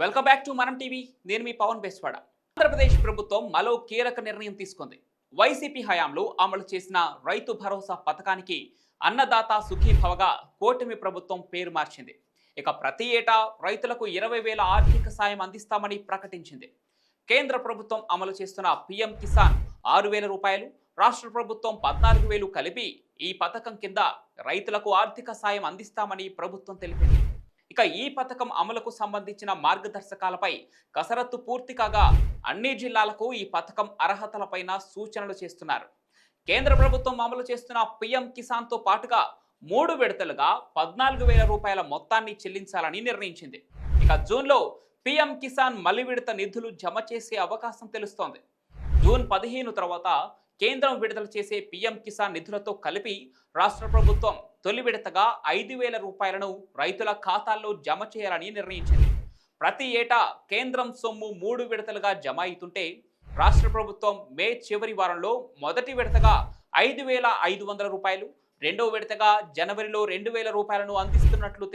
Welcome back to Manam TV నేను మీ పవన్ బెస్వాడ. ఆంధ్రప్రదేశ్ ప్రభుత్వం మరో కీలక నిర్ణయం తీసుకుంది. వైసీపీ హయాంలో అమలు చేసిన రైతు భరోసా పథకానికి అన్నదాత సుఖీభవగా కూటమి ప్రభుత్వం పేరు మార్చింది. ఇక ప్రతి ఏటా రైతులకు ఇరవై వేల ఆర్థిక సాయం అందిస్తామని ప్రకటించింది. కేంద్ర ప్రభుత్వం అమలు చేస్తున్న పిఎం కిసాన్ ఆరు వేల రూపాయలు రాష్ట్ర ప్రభుత్వం పద్నాలుగు వేలు కలిపి ఈ పథకం కింద రైతులకు ఆర్థిక సాయం అందిస్తామని ప్రభుత్వం తెలిపింది. ఇక ఈ పథకం అమలుకు సంబంధించిన మార్గదర్శకాలపై కసరత్తు పూర్తి కాగా అన్ని జిల్లాలకు ఈ పథకం అర్హతలపైన సూచనలు చేస్తున్నారు. కేంద్ర ప్రభుత్వం అమలు చేస్తున్న పిఎం కిసాన్తో పాటుగా మూడు విడతలుగా పద్నాలుగు వేల రూపాయల మొత్తాన్ని చెల్లించాలని నిర్ణయించింది. ఇక జూన్లో పిఎం కిసాన్ మలి విడత నిధులు జమ చేసే అవకాశం తెలుస్తోంది. జూన్ పదిహేను తర్వాత కేంద్రం విడుదల చేసే పిఎం కిసాన్ నిధులతో కలిపి రాష్ట్ర ప్రభుత్వం తొలి విడతగా ఐదు వేల రూపాయలను రైతుల ఖాతాల్లో జమ చేయాలని నిర్ణయించింది. ప్రతి ఏటా కేంద్రం సొమ్ము మూడు విడతలుగా జమ అవుతుంటే రాష్ట్ర ప్రభుత్వం మే చివరి వారంలో మొదటి విడతగా ఐదు వేల ఐదు వందల రూపాయలు రెండో విడతగా జనవరిలో రెండు వేల రూపాయలను అందిస్తున్నట్లు